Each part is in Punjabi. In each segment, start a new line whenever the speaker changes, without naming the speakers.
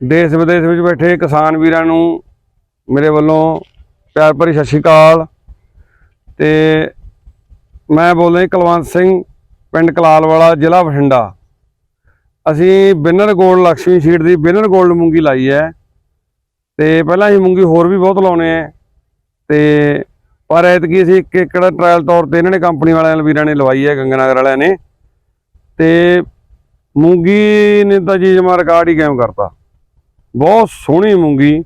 ਦੇਸ਼ ਵਿਦੇਸ਼ ਵਿੱਚ ਬੈਠੇ ਕਿਸਾਨ ਵੀਰਾਂ ਨੂੰ ਮੇਰੇ ਵੱਲੋਂ ਪਿਆਰ ਭਰੀ ਸਤਿ ਸ਼੍ਰੀ ਅਕਾਲ। ਤੇ ਮੈਂ ਬੋਲਦਾ ਰਿਹਾ ਕੁਲਵੰਤ ਸਿੰਘ, ਪਿੰਡ ਕਲਾਲ ਵਾਲਾ ਜ਼ਿਲ੍ਹਾ ਬਠਿੰਡਾ। ਅਸੀਂ ਬਿਨਰ ਗੋਲਡ ਲక్ష్ਮੀ ਸ਼ੀਟ ਦੀ ਬਿਨਰ ਗੋਲਡ ਮੂੰਗੀ ਲਾਈ ਹੈ। ਤੇ ਪਹਿਲਾਂ ਅਸੀਂ ਮੂੰਗੀ ਹੋਰ ਵੀ ਬਹੁਤ ਲਾਉਣੇ ਆ ਤੇ ਪਰ ਐਤਕੀ ਅਸੀਂ ਇੱਕ ਏਕੜ ਟ੍ਰਾਇਲ ਤੌਰ ਤੇ ਇਹਨਾਂ ਨੇ ਕੰਪਨੀ ਵਾਲਿਆਂ ਵੀਰਾਂ ਨੇ ਲਵਾਈ ਹੈ, ਗੰਗਨਗਰ ਵਾਲਿਆਂ ਨੇ। ਤੇ ਮੂੰਗੀ ਨੇ ਤਾਂ ਜੀ ਜਮਾ ਰਿਕਾਰਡ ਹੀ ਕਾਇਮ ਕਰਤਾ। ਬਹੁਤ ਸੋਹਣੀ ਮੂੰਗੀ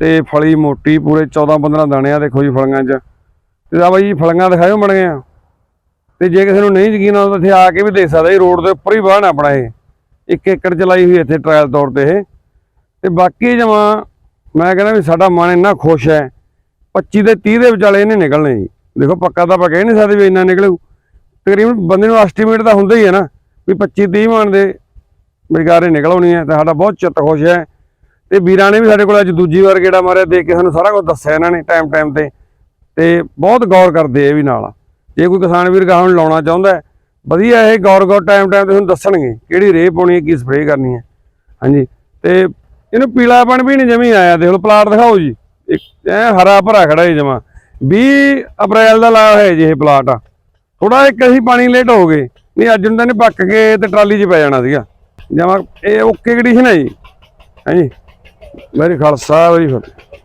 ਤੇ ਫਲੀ ਮੋਟੀ ਪੂਰੇ 14 15 ਦਾਣੇ ਆ ਦੇਖੋ ਜੀ ਫਲੀਆਂ 'ਚ। ਤੇ ਆ ਬਾਈ ਜੀ ਫਲੀਆਂ ਦਿਖਾਇਓ ਮੜ ਗਏ ਆ ਤੇ ਜੇ ਕਿਸੇ ਨੂੰ ਨਹੀਂ ਯਕੀਨ ਆਉਂਦਾ ਇੱਥੇ ਆ ਕੇ ਵੀ ਦੇਖ ਸਕਦਾ ਜੀ, ਰੋਡ ਦੇ ਉੱਪਰ ਹੀ ਬਾਹਣ ਆਪਣਾ ਇਹ। ਇੱਕ ਏਕੜ ਚਲਾਈ ਹੋਈ ਇੱਥੇ ਟ੍ਰਾਇਲ ਤੌਰ ਤੇ ਇਹ। ਤੇ ਬਾਕੀ ਜਮਾ ਮੈਂ ਕਹਿੰਦਾ ਵੀ ਸਾਡਾ ਮਨ ਇੰਨਾ ਖੁਸ਼ ਹੈ 25 ਤੇ 30 ਦੇ ਵਿਚਾਲੇ ਇਹਨੇ ਨਿਕਲਣੇ ਜੀ। ਦੇਖੋ ਪੱਕਾ ਤਾਂ ਆਪਾਂ ਕਹਿ ਨਹੀਂ ਸਕਦੇ ਵੀ ਇੰਨਾ ਨਿਕਲੂ। ਤਕਰੀਬਨ ਬੰਦੇ ਨੂੰ ਐਸਟੀਮੇਟ ਤਾਂ ਹੁੰਦਾ ਹੀ ਹੈ ਨਾ, ਵੀ 25 30 ਮਣ ਦੇ ਬੇਕਾਰੇ ਨਿਕਲ ਆਉਣੀ ਹੈ, ਤੇ ਸਾਡਾ ਬਹੁਤ ਚਿੱਤ ਖੁਸ਼ ਹੈ। ਤੇ ਵੀਰਾਂ ਨੇ ਵੀ ਸਾਡੇ ਕੋਲ ਅੱਜ ਦੂਜੀ ਵਾਰ ਗੇੜਾ ਮਾਰਿਆ, ਦੇਖ ਕੇ ਸਾਨੂੰ ਸਾਰਾ ਕੁਝ ਦੱਸਿਆ ਇਹਨਾਂ ਨੇ ਟਾਈਮ ਟਾਈਮ ਤੇ। ਤੇ ਬਹੁਤ ਗੌਰ ਕਰਦੇ ਇਹ ਵੀ ਨਾਲ। ਜੇ ਕੋਈ ਕਿਸਾਨ ਵੀਰ ਗਾਹਾਂ ਨੂੰ ਲਾਉਣਾ ਚਾਹੁੰਦਾ ਵਧੀਆ ਇਹ ਗੌਰ ਗੌਰ ਟਾਈਮ ਟਾਈਮ ਤੇ ਤੁਹਾਨੂੰ ਦੱਸਣਗੇ ਕਿਹੜੀ ਰੇਹ ਪਾਉਣੀ ਹੈ, ਕੀ ਸਪਰੇਅ ਕਰਨੀ ਹੈ। ਹਾਂਜੀ, ਤੇ ਇਹਨੂੰ ਪੀਲਾਪਣ ਵੀ ਨਹੀਂ ਜਮੀ ਆਇਆ। ਦੇਖ ਲਓ, ਪਲਾਟ ਦਿਖਾਓ ਜੀ। ਇੱਕ ਐ ਹਰਾ ਭਰਾ ਖੜਾ ਹੈ ਜਮਾ। 20 ਅਪ੍ਰੈਲ ਦਾ ਲਾਇਆ ਹੋਇਆ ਜੀ ਇਹ ਪਲਾਟ। ਆ ਥੋੜਾ ਇੱਕ ਅਸੀਂ ਪਾਣੀ ਲੇਟ ਹੋ ਗਏ। ਨਹੀਂ, ਅੱਜ ਨੂੰ ਤਾਂ ਨੇ ਪੱਕ ਕੇ ਤੇ ਟਰਾਲੀ 'ਚ ਪੈ ਜਾਣਾ ਸੀਗਾ। ਜਮਾ ਇਹ ਓਕੇ ਕੰਡੀਸ਼ਨ ਹੈ ਜੀ। ਹਾਂਜੀ। ਮੇਰੀ ਖਾਲਸਾ ਬਈ ਫਤਿਹ